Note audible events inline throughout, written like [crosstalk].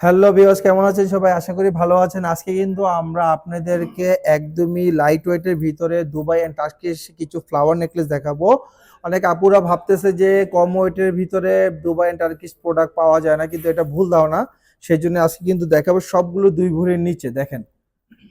Hello viewers কেমন আছেন সবাই? আশা করি ভালো আছেন। আজকে কিন্তু আমরা আপনাদেরকে একদমই লাইট ওয়েটের ভিতরে দুবাই এন্ড টার্কিশ কিছু ফ্লাওয়ার নেকলেস দেখাবো। অনেক আপুরা ভাবতেছে যে কম ওয়েটের ভিতরে দুবাই এন্ড টার্কিশ প্রোডাক্ট পাওয়া যায় না, কিন্তু এটা ভুল ধারণা। সেই জন্য আজকে কিন্তু দেখাবো সবগুলো দুই ভরির নিচে, দেখেন।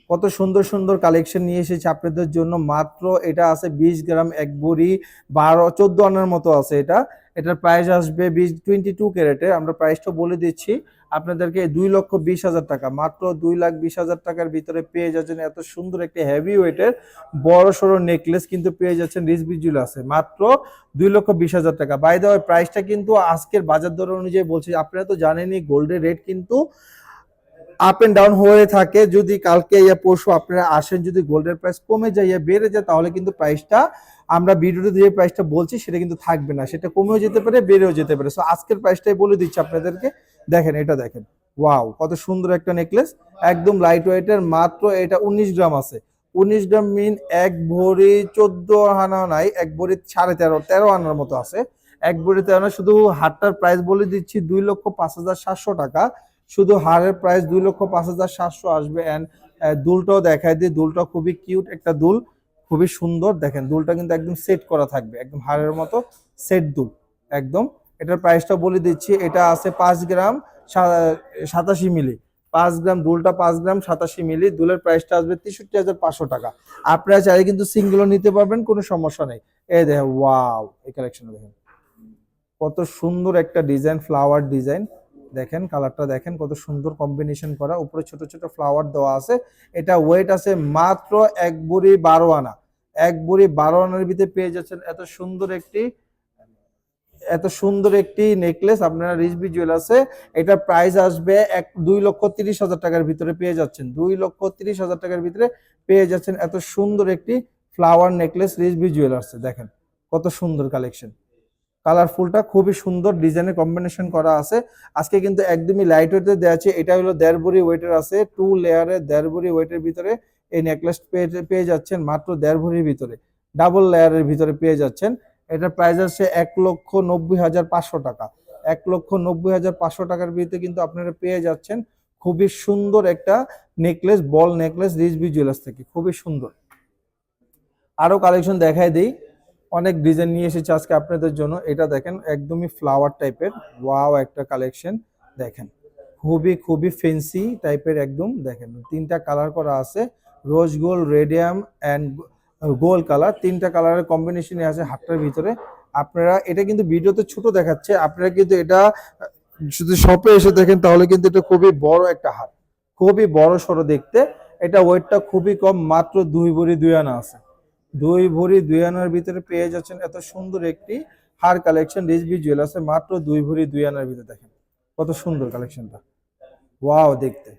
কত সুন্দর সুন্দর কালেকশন নিয়ে এসেছে আপনাদের জন্য। মাত্র এটা আছে বিশ গ্রাম এক ভরি, বারো, চোদ্দ আনার মতো আছে এটা। এটার প্রাইস আসবে বিশ টোয়েন্টি টু ক্যারেটে আমরা প্রাইসটা বলে দিচ্ছি। আপনাদেরকে দুই লক্ষ বিশ হাজার টাকা, মাত্র দুই লাখ বিশ হাজার টাকার ভিতরে পেয়ে যাচ্ছেন এত সুন্দর একটি হেভি ওয়েটের বড় সড়ো নেকলেস কিন্তু পেয়ে যাচ্ছেন রিসবি জুয়েলার্সে মাত্র দুই লক্ষ বিশ হাজার টাকা। বাই দেওয়ার প্রাইসটা কিন্তু আজকের বাজার দর অনুযায়ী বলছি, আপনারা তো জানেনই গোল্ডের রেট কিন্তু আপ এন্ড ডাউন হয়ে থাকে। যদি কালকে ইয়া পরশু আপনারা আসেন, যদি গোল্ডের প্রাইস কমে যায়, ইয়া বেড়ে যায়, তাহলে কিন্তু প্রাইসটা আমরা ভিডিওতে যে প্রাইসটা বলছি, সেটা কিন্তু থাকবে না। সেটা কমেও যেতে পারে, বেড়েও যেতে পারে। সো আজকের প্রাইসটাই বলে দিচ্ছি আপনাদেরকে। দেখেন, এটা দেখেন। ওয়াও, কত সুন্দর একটা নেকলেস একদম লাইট ওয়েটের মাত্র এটা উনিশ গ্রাম আছে। উনিশ গ্রাম মিন এক ভরি চোদ্দ আনা নাই, এক ভরি সাড়ে তেরো তেরো আনার মতো আছে। এক ভরি তেরো আনা, শুধু হারটার প্রাইস বলে দিচ্ছি দুই লক্ষ পাঁচ হাজার সাতশো টাকা। শুধু হারের প্রাইস দুই লক্ষ পাঁচ হাজার সাতশো আসবে। অ্যান্ড দুলটাও দেখায় দিই, দুলটা খুবই কিউট একটা দুল। খুবই সুন্দর, দেখেন, দুলটা কিন্তু একদম সেট করা থাকবে, একদম হারের মতো সেট দুল, একদম। এটার প্রাইসটা বলে দিচ্ছি, এটা আছে পাঁচ গ্রাম সাতাশি মিলি। পাঁচ গ্রাম দুলটা পাঁচ গ্রাম সাতাশি মিলি, দুলের প্রাইসটা আসবে তেষট্টি হাজার পাঁচশো টাকা। আপনারা চাইলে কিন্তু সিঙ্গেলও নিতে পারবেন, কোনো সমস্যা নেই। এই দেখেন ওয়াও এই কালেকশন দেখেন। কত সুন্দর একটা ডিজাইন ফ্লাওয়ার ডিজাইন দেখেন কালারটা দেখেন, কত সুন্দর কম্বিনেশন করা। উপরে ছোট ছোট ফ্লাওয়ার দেওয়া আছে। এটা ওয়েট আছে মাত্র এক বুড়ি বারো আনা। এক বুড়ি বারো আনার ভিতরে পেয়ে যাচ্ছেন এত সুন্দর একটি এত সুন্দর একটি নেকলেস আপনারা রিসবি জুয়েলার্সে এটা প্রাইস আসবে এক, দুই লক্ষ তিরিশ হাজার টাকার ভিতরে পেয়ে যাচ্ছেন। দুই লক্ষ তিরিশ হাজার টাকার ভিতরে পেয়ে যাচ্ছেন এত সুন্দর একটি ফ্লাওয়ার নেকলেস রিসবি জুয়েলার্সে দেখেন। কত সুন্দর কালেকশন কালারফুলটা খুবই সুন্দর ডিজাইনের কম্বিনেশন করা আছে। আজকে কিন্তু একদমই লাইট ওয়েটে দেওয়া আছে, এটা হলো দেড় ভরি ওয়েটের আছে টু লেয়ারে দেড় ভরি ওয়েটের ভিতরে এই নেকলেস পেয়ে পেয়ে যাচ্ছেন, মাত্র দেড় ভরির ভিতরে। ডাবল লেয়ারের ভিতরে পেয়ে যাচ্ছেন। এটার প্রাইস আছে এক লক্ষ নব্বই হাজার পাঁচশো টাকা। এক লক্ষ নব্বই হাজার পাঁচশো টাকার ভিতরে কিন্তু আপনারা পেয়ে যাচ্ছেন খুবই সুন্দর একটা নেকলেস বল নেকলেস রিসবি জুয়েলার্স থেকে, খুবই সুন্দর। আরও কালেকশন দেখাই দিই। অনেক ডিজাইন নিয়ে এসেছে আজকে আপনাদের জন্য। এটা দেখেন, একদমই ফ্লাওয়ার টাইপের ওয়াও একটা কালেকশন দেখেন। খুবই খুবই ফেন্সি টাইপের একদম, দেখেন, তিনটা কালার করা আছে। Rose gold radium and gold colour, তিনটা কালারের কম্বিনেশনে আছে হাতটার ভিতরে। আপনারা, এটা কিন্তু ভিডিওতে ছোট দেখাচ্ছে, আপনারা কিন্তু এটা শুধু শপে এসে দেখেন, তাহলে কিন্তু এটা খুবই বড় একটা হাত। খুবই বড় সড়ো দেখতে। এটা ওয়েটটা খুবই কম, মাত্র দুই ভরি দুই আনা আছে। দুই ভরি দুই আনার ভিতরে পেয়ে যাচ্ছেন এত সুন্দর একটি হার কালেকশন রিসবি জুয়েলার্সে মাত্র দুই ভরি দুই আনার ভিতরে দেখেন। কত সুন্দর কালেকশনটা ওয়াও দেখতে।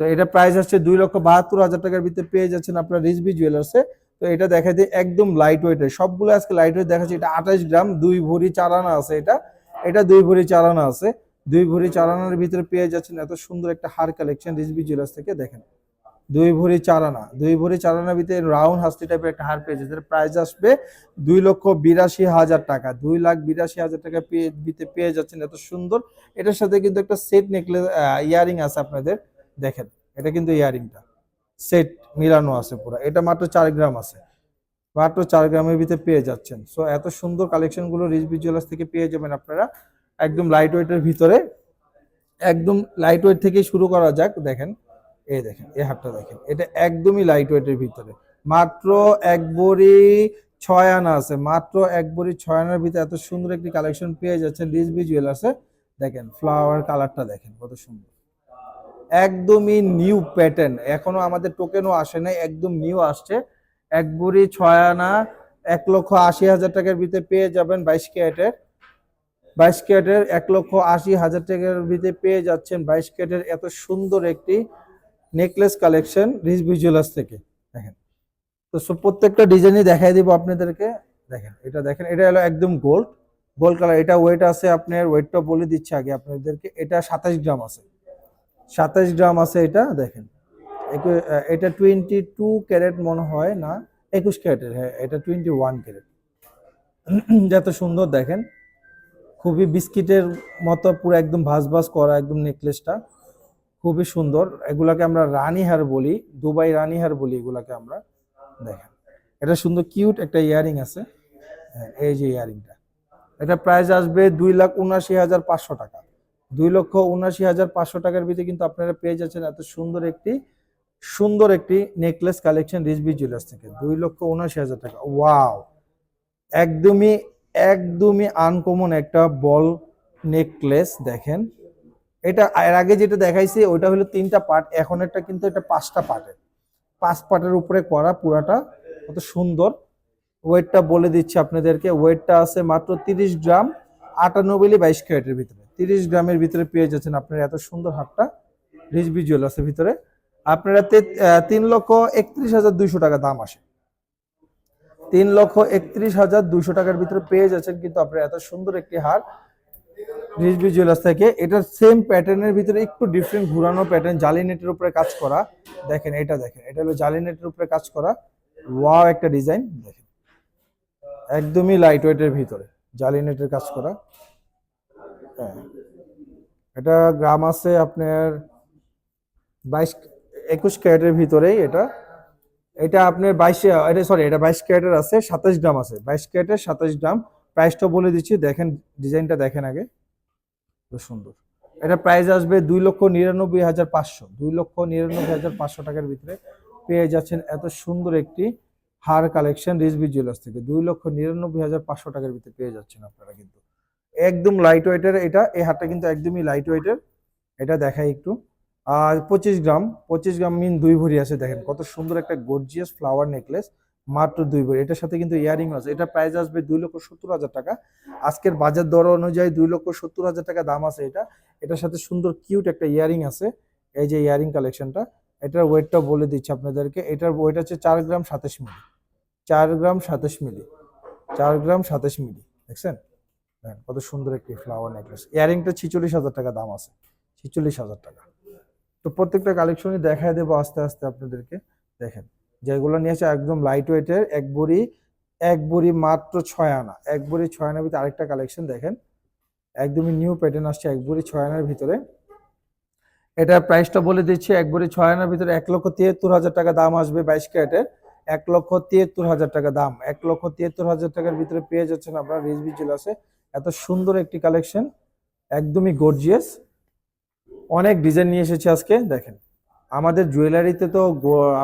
তো এটা প্রাইস আসছে দুই লক্ষ বাহাত্তর হাজার টাকার ভিতরে পেয়ে যাচ্ছেন আপনার রিসবি জুয়েলার্সে তো এটা দেখা যায় একদম লাইট ওয়েটের সবগুলো আজকে লাইট ওয়েট দেখাচ্ছে। এটা আঠাশ গ্রাম, দুই ভরি চার আনা আছে এটা। এটা দুই ভরি চার আনা আছে। দুই ভরি চার আনার ভিতরে পেয়ে যাচ্ছেন এত সুন্দর একটা হার কালেকশন রিসবি জুয়েলার্স থেকে, দেখেন। দুই ভরি চার আনা দুই ভরি চার ভিতরে রাউন্ড হাস্তি টাইপের একটা হার পেয়েছে যার প্রাইস আসবে দুই লক্ষ বিরাশি হাজার টাকা। দুই লাখ বিরাশি হাজার টাকা পেয়ে পেয়ে যাচ্ছেন এত সুন্দর। এটার সাথে কিন্তু একটা সেট নেকলেস ইয়ারিং আছে আপনাদের। দেখেন, এটা কিন্তু ইয়ারিংটা। সেট মিলানো আছে পুরো। এটা মাত্র চার গ্রাম আছে। মাত্র চার গ্রামের ভিতরে পেয়ে যাচ্ছেন। সো এত সুন্দর কালেকশনগুলো রিচবি জুয়েলার্স থেকে পেয়ে যাবেন আপনারা। একদম লাইট ওয়েটের ভিতরে। একদম লাইট ওয়েট থেকে শুরু করা যাক। দেখেন, এই দেখেন, এই হাতটা দেখেন। এটা একদমই লাইট ওয়েটের ভিতরে। মাত্র এক বড়ি ছয় আনা আছে। মাত্র এক বড়ি ছয় আনার ভিতরে এত সুন্দর একটি কালেকশন পেয়ে যাচ্ছেন রিচবি জুয়েলার্সে দেখেন ফ্লাওয়ার কালারটা দেখেন, কত সুন্দর। একদমই নিউ প্যাটার্ন এখনও আমাদের টোকেনও আসে নাই, একদম নিউ আসছে। এক বুড়ি ছয় আনা, এক লক্ষ আশি হাজার টাকার ভিতরে পেয়ে যাবেন বাইশ ক্যারেটের। বাইশ ক্যারেটের এক লক্ষ আশি হাজার টাকার ভিতরে পেয়ে যাচ্ছেন বাইশ ক্যারেটের এত সুন্দর একটি নেকলেস কালেকশন রিচ ভিজুয়ালাস থেকে। দেখেন। তো প্রত্যেকটা ডিজাইনই দেখাই দিব আপনাদেরকে। দেখেন, এটা দেখেন, এটা হলো একদম গোল্ড গোল্ড কালার এটা ওয়েট আছে আপনার ওয়েটটা বলে দিচ্ছে আগে আপনাদেরকে, এটা সাতাশ গ্রাম আছে। সাতাশ গ্রাম আছে এটা দেখেন। এটা টোয়েন্টি টু ক্যারেট মনে হয় না একুশ ক্যারেটের হ্যাঁ এটা টোয়েন্টি ওয়ান ক্যারেট। [clears throat] যত সুন্দর দেখেন খুবই বিস্কিটের মতো পুরো একদম ভাস ভাস করা একদম নেকলেসটা খুবই সুন্দর। এগুলাকে আমরা রানী হার বলি দুবাই রানী হার বলি এগুলাকে আমরা দেখেন। এটা সুন্দর কিউট একটা ইয়ারিং আছে হ্যাঁ, এই যে ইয়ারিংটা। এটা প্রাইস আসবে দুই লাখ উনাশি হাজার পাঁচশো টাকা। দুই লক্ষ উনাশি হাজার পাঁচশো টাকার ভিতরে কিন্তু আপনারা পেয়ে যাচ্ছেন এত সুন্দর একটি সুন্দর একটি নেকলেস কালেকশন রিজবি জুয়েলার্স থেকে। দুই লক্ষ উনাশি হাজার টাকা। ওয়াও একদমই একদমই আনকমন একটা বল নেকলেস দেখেন। এটা এর আগে যেটা দেখাইছি, ওইটা হলো তিনটা পার্ট এখন একটা কিন্তু এটা পাঁচটা পার্টের পাঁচ পার্টের উপরে করা পুরাটা, কত সুন্দর। ওয়েটটা বলে দিচ্ছি আপনাদেরকে ওয়েটটা আছে মাত্র তিরিশ গ্রাম, আটানব্বই বাইশ ক্যারেটের ভিতরে। তিরিশ গ্রামের ভিতরে পেয়ে যাচ্ছেন আপনার এত সুন্দর হাটটা। রিজবি জুয়েলার্সের ভিতরে। আপনারা তিন লক্ষ একত্রিশ হাজার দুইশো টাকা দাম আসে। তিন লক্ষ একত্রিশ হাজার দুইশো টাকার ভিতরে পেয়ে যাচ্ছেন কিন্তু আপনার এত সুন্দর একটি হার রিজবি জুয়েলার্স থেকে। এটার সেম প্যাটার্নের ভিতরে একটু ডিফারেন্ট ঘুরানো প্যাটার্ন জালি নেটের উপরে কাজ করা। দেখেন, এটা দেখেন, এটা হলো জালি নেটের উপরে কাজ করা। ওয়াও একটা ডিজাইন দেখেন। একদমই লাইট ওয়েটের ভিতরে, জালি নেটের কাজ করা। এটা গ্রাম আছে আপনার বাইশ, একুশ ক্যারেটের ভিতরেই এটা। এটা আপনার বাইশে, এটা সরি এটা বাইশ ক্যারেটের আছে, সাতাশ গ্রাম আছে। বাইশ ক্যারেটের সাতাশ গ্রাম। প্রাইসটা বলে দিচ্ছি, দেখেন, ডিজাইনটা দেখেন আগে। সুন্দর। এটা প্রাইস আসবে দুই লক্ষ নিরানব্বই হাজার পাঁচশো। দুই লক্ষ নিরানব্বই হাজার পাঁচশো টাকার ভিতরে পেয়ে যাচ্ছেন এত সুন্দর একটি হার কালেকশন রিজবি জুয়েলার্স থেকে। দুই লক্ষ নিরানব্বই হাজার পাঁচশো টাকার ভিতরে পেয়ে যাচ্ছেন আপনারা কিন্তু। একদম লাইট ওয়েটের এটা, এই হারটা কিন্তু একদমই লাইট ওয়েটের এটা দেখাই একটু। আর পঁচিশ গ্রাম পঁচিশ গ্রাম মিন দুই ভরি আছে, দেখেন, কত সুন্দর একটা গর্জিয়াস ফ্লাওয়ার নেকলেস মাত্র দুই ভরি। এটার সাথে কিন্তু ইয়ারিং আছে, এটা প্রাইস আসবে দুই লক্ষ সত্তর হাজার টাকা। আজকের বাজার দর অনুযায়ী দুই লক্ষ সত্তর হাজার টাকা দাম আছে এটা। এটার সাথে সুন্দর কিউট একটা ইয়ারিং আছে, এই যে ইয়ারিং কালেকশনটা এটার ওয়েটটা বলে দিচ্ছি আপনাদেরকে, এটার ওয়েট হচ্ছে চার গ্রাম সাতাশ মিলি। চার গ্রাম সাতাশ মিলি, চার গ্রাম সাতাশ মিলি, দেখছেন? কত সুন্দর একটি ফ্লাওয়ার নেকলেস ইয়ারিংটা ছিচল্লিশ হাজার টাকা, দাম আছে। ছিচল্লিশ হাজার টাকা। তো প্রত্যেকটা কালেকশনই দেখায় দেবো আস্তে আস্তে আপনাদেরকে। দেখেন, যেগুলো নিয়েছে একদম লাইট ওয়েটের এক বড়ি এক বড়ি মাত্র ছয় আনা। এক বড়ি ছয় আনার ভিতরে আরেকটা কালেকশন দেখেন। একদমই নিউ প্যাটার্ন আসছে, এক বড়ি ছয় আনার ভিতরে। এটার প্রাইসটা বলে দিচ্ছি, এক বড়ি ছয় আনার ভিতরে এক লক্ষ তিয়াত্তর হাজার টাকা দাম আসবে বাইশ ক্যারেটের। এক লক্ষ তিয়াত্তর হাজার টাকা দাম। এক লক্ষ তিয়াত্তর হাজার টাকার ভিতরে পেয়ে যাচ্ছেন আপনার রিজবি জুয়েলার্সে এত সুন্দর একটি কালেকশন, একদমই গর্জিয়াস অনেক ডিজাইন নিয়ে এসেছি আজকে, দেখেন। আমাদের জুয়েলারিতে তো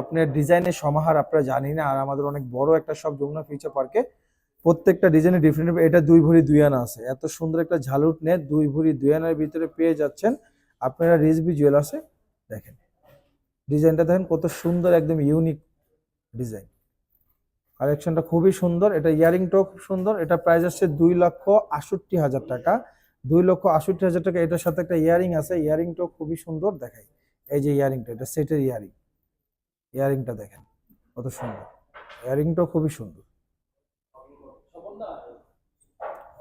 আপনার ডিজাইনের সমাহার আপনারা জানি না, আর আমাদের অনেক বড় একটা সব যমুনা ফিউচার পার্কে প্রত্যেকটা ডিজাইনে ডিফারেন্ট এটা দুই ভরি দুই আনা আছে। এত সুন্দর একটা ঝালুট নেট দুই ভরি দুই আনার ভিতরে পেয়ে যাচ্ছেন আপনারা রিজবি জুয়েলার্সে দেখেন ডিজাইনটা দেখেন কত সুন্দর, একদম ইউনিক ডিজাইন কালেকশনটা খুবই সুন্দর। এটা ইয়ারিংটাও খুব সুন্দর। এটা প্রাইস আসছে দুই লক্ষ আষট্টি হাজার টাকা। দুই লক্ষ আষট্টি হাজার টাকা। এটার সাথে একটা ইয়ারিং আছে। ইয়ারিংটাও খুবই সুন্দর। দেখাই। এই যে ইয়ারিংটা, এটা সেটের ইয়ারিং। ইয়ারিংটা দেখেন, কত সুন্দর। ইয়ারিংটাও খুবই সুন্দর।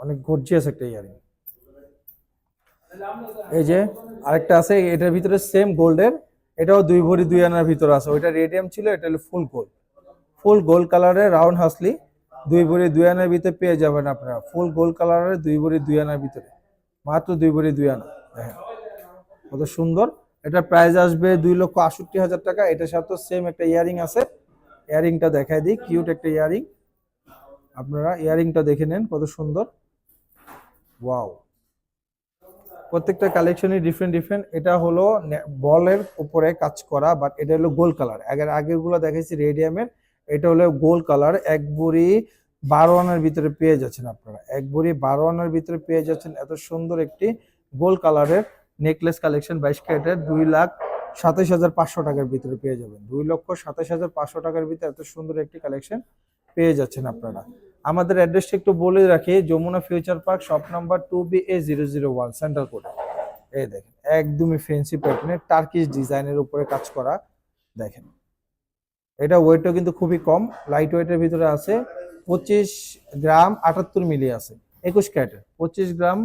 অনেক গর্জিয়াস একটা ইয়ারিং। এই যে আরেকটা আছে, এটার ভিতরে সেম গোল্ডের এটাও দুই ভরি দুই আনার ভিতরে আছে। ওইটা রেডিয়াম ছিল, এটা হলো ফুল গোল্ড ফুল গোল্ড কালারের রাউন্ড হাসলি, দুই ভরি দুই আনার ভিতরে পেয়ে যাবেন আপনারা। ফুল গোল্ড কালারের দুই ভরি দুই আনার ভিতরে। মাত্র দুই ভরি দুই আনা। হ্যাঁ। কত সুন্দর। এটা প্রাইস আসবে দুই লক্ষ আষট্টি হাজার টাকা। এটার সাথে সেম একটা ইয়ারিং আছে। ইয়ারিংটা দেখাই দিই। কিউট একটা ইয়ারিং। আপনারা ইয়ারিংটা দেখে নেন কত সুন্দর। ওয়াও প্রত্যেকটা কালেকশনই ডিফারেন্ট ডিফারেন্ট এটা হলো বলের উপরে কাজ করা বাট এটা হলো গোল্ড কালার আগের আগেরগুলো দেখাইছি রেডিয়ামের এটা হলো গোল কালার, এক বুড়ি বারো আনার ভিতরে পেয়ে যাচ্ছেন আপনারা। এক বুড়ি বারো আনার ভিতরে পেয়ে যাচ্ছেন এত সুন্দর একটি গোল্ড কালারের নেকলেস কালেকশন, বাইশ ক্যারেটের দুই লাখ সাতাশ হাজার পাঁচশো টাকার ভিতরে পেয়ে যাবেন। দুই লক্ষ সাতাশ হাজার পাঁচশো টাকার ভিতরে এত সুন্দর একটি কালেকশন পেয়ে যাচ্ছেন আপনারা। আমাদের অ্যাড্রেসটা একটু বলে রাখি, Jamuna Future Park, shop number two B A zero zero one centre code এই দেখেন, একদমই ফেন্সি প্যাটার্নের টার্কিশ ডিজাইনের উপরে কাজ করা, দেখেন। এটা ওয়েটও কিন্তু খুবই কম লাইট ওয়েটের ভিতরে আছে পঁচিশ গ্রাম আটাত্তর মিলি আছে, একুশ ক্যারেটের পঁচিশ গ্রাম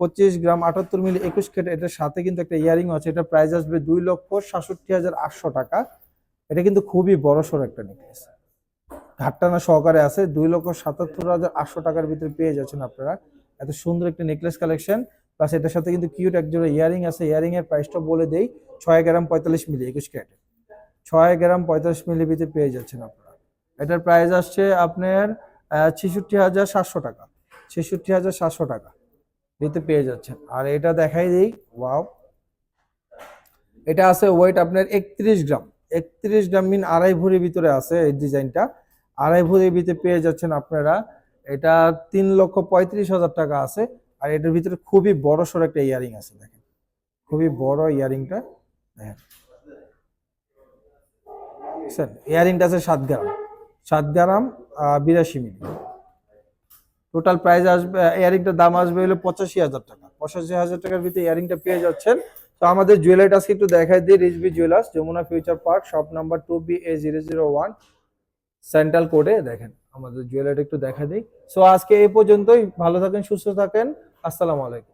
পঁচিশ গ্রাম আটাত্তর মিলি একুশ ক্যারেট, এটার সাথে কিন্তু একটা ইয়ারিং আছে, এটা প্রাইস আসবে দুই লক্ষ সাতষট্টি হাজার আটশো টাকা। এটা কিন্তু খুবই বড় সড়ো একটা নেকলেস ঘাটটানা সহকারে আছে, দুই লক্ষ সাতাত্তর হাজার আটশো টাকার ভিতরে পেয়ে যাচ্ছেন আপনারা। এত সুন্দর একটা নেকলেস কালেকশন প্লাস এটার সাথে কিন্তু কিউট একজোড়া ইয়ারিং আছে ইয়ারিং এর প্রাইসটা বলে দেই, ছয় গ্রাম পঁয়তাল্লিশ মিলি একুশ ক্যারেট। ছয় গ্রাম পঁয়তাল্লিশ মিলি ভিতরে পেয়ে যাচ্ছেন আপনারা। এটার প্রাইস আসছে আপনার ছেষট্টি হাজার সাতশো টাকা। ছেষট্টি হাজার সাতশো টাকা ভিতরে পেয়ে যাচ্ছেন। আর এটা দেখাই দিই। ওয়াও এটা আছে ওয়েট আপনার একত্রিশ গ্রাম। একত্রিশ গ্রাম মিন আড়াই ভরির ভিতরে আছে এই ডিজাইনটা। আড়াই ভরির ভিতরে পেয়ে যাচ্ছেন আপনারা। এটা তিন লক্ষ পঁয়ত্রিশ হাজার টাকা আছে। আর এটার ভিতরে খুবই বড় সড়ো একটা ইয়ারিং আছে, দেখেন। খুবই বড় ইয়ারিংটা, দেখেন। ইয়ারিংটা আছে সাত গ্রাম। সাত গ্রাম বিরাশি মিলি। টোটাল প্রাইস আসবে ইয়ারিংটার দাম আসবে হলো পঁচাশি হাজার টাকা। পঁচাশি হাজার টাকার ভিতরে ইয়ারিংটা পেয়ে যাচ্ছেন। তো আমাদের জুয়েলারিটা আজকে একটু দেখাই দিই রিচবি jewellers Jamuna Future Park shop number two B A zero zero one central কোডে দেখেন, আমাদের জুয়েলারিটা একটু দেখা দিই। সো আজকে এই পর্যন্তই, ভালো থাকেন, সুস্থ থাকেন। আসসালামু আলাইকুম।